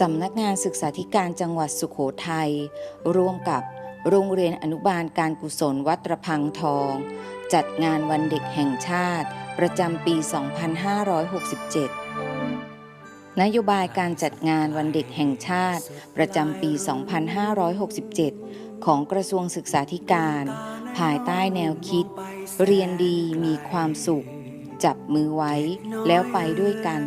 สำนักงานศึกษาธิการจังหวัดสุขโขทัยร่วมกับโรงเรียนอนุบาลการกุศลวัดตระพังทอง จัดงานวันเด็กแห่งชาติ ประจำปี 2567 นโยบายการจัดงานวันเด็กแห่งชาติ ประจำปี 2567 ของกระทรวงศึกษาธิการ ภายใต้แนวคิด เรียนดีมีความสุข จับมือไว้แล้วไปด้วยกัน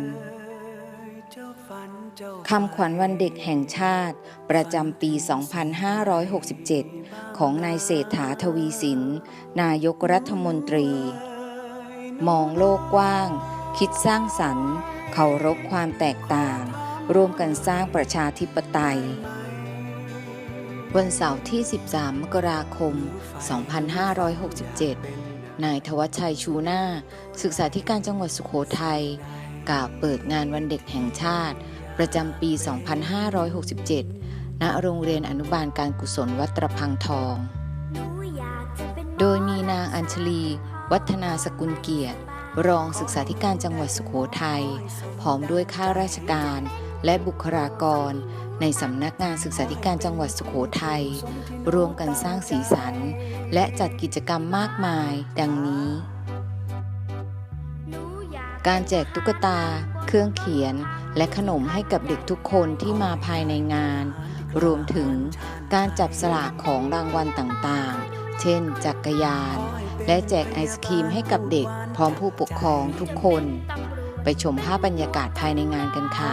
คำขวัญวันเด็กแห่งชาติ ประจำปี 2567 ของนายเศรษฐาทวีสิน นายกรัฐมนตรี มองโลกกว้าง คิดสร้างสรรค์เคารพความแตกต่าง ร่วมกันสร้างประชาธิปไตย วันเสาร์ที่ 13 มกราคม 2567 นายทวัชชัยชูนาศึกษาธิการจังหวัดสุโขทัยกล่าวเปิดงานวันเด็กแห่งชาติ ประจำปี 2567 ณ โรงเรียนอนุบาลการกุศลวัดตรพังทอง โดยมีนางอัญชลี วัฒนาสกุลเกียรติ รองศึกษาธิการจังหวัดสุโขทัยพร้อมด้วยข้าราชการและบุคลากร ในสำนักงานศึกษาธิการจังหวัดสุโขทัยรวมกันสร้างสีสัน และจัดกิจกรรมมากมาย ดังนี้ การแจกตุ๊กตา เครื่องเขียน และขนมให้กับเด็กทุกคนที่มาภายในงาน รวมถึงการจับสลากของรางวัลต่างๆ เช่น จักรยาน และแจกไอศครีมให้กับเด็กพร้อมผู้ปกครองทุกคน ไปชมภาพบรรยากาศภายในงานกันค่ะ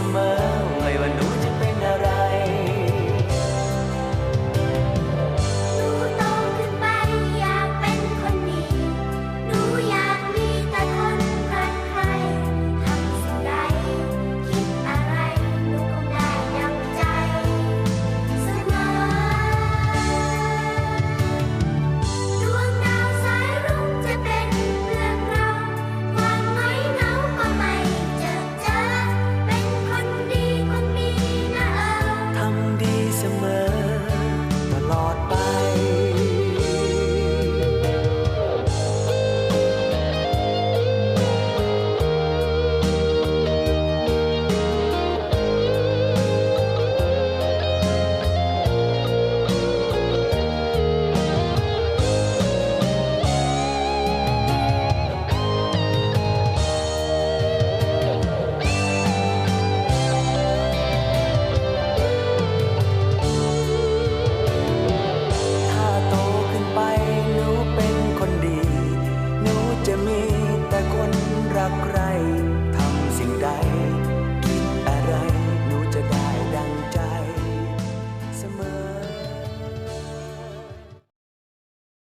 smile.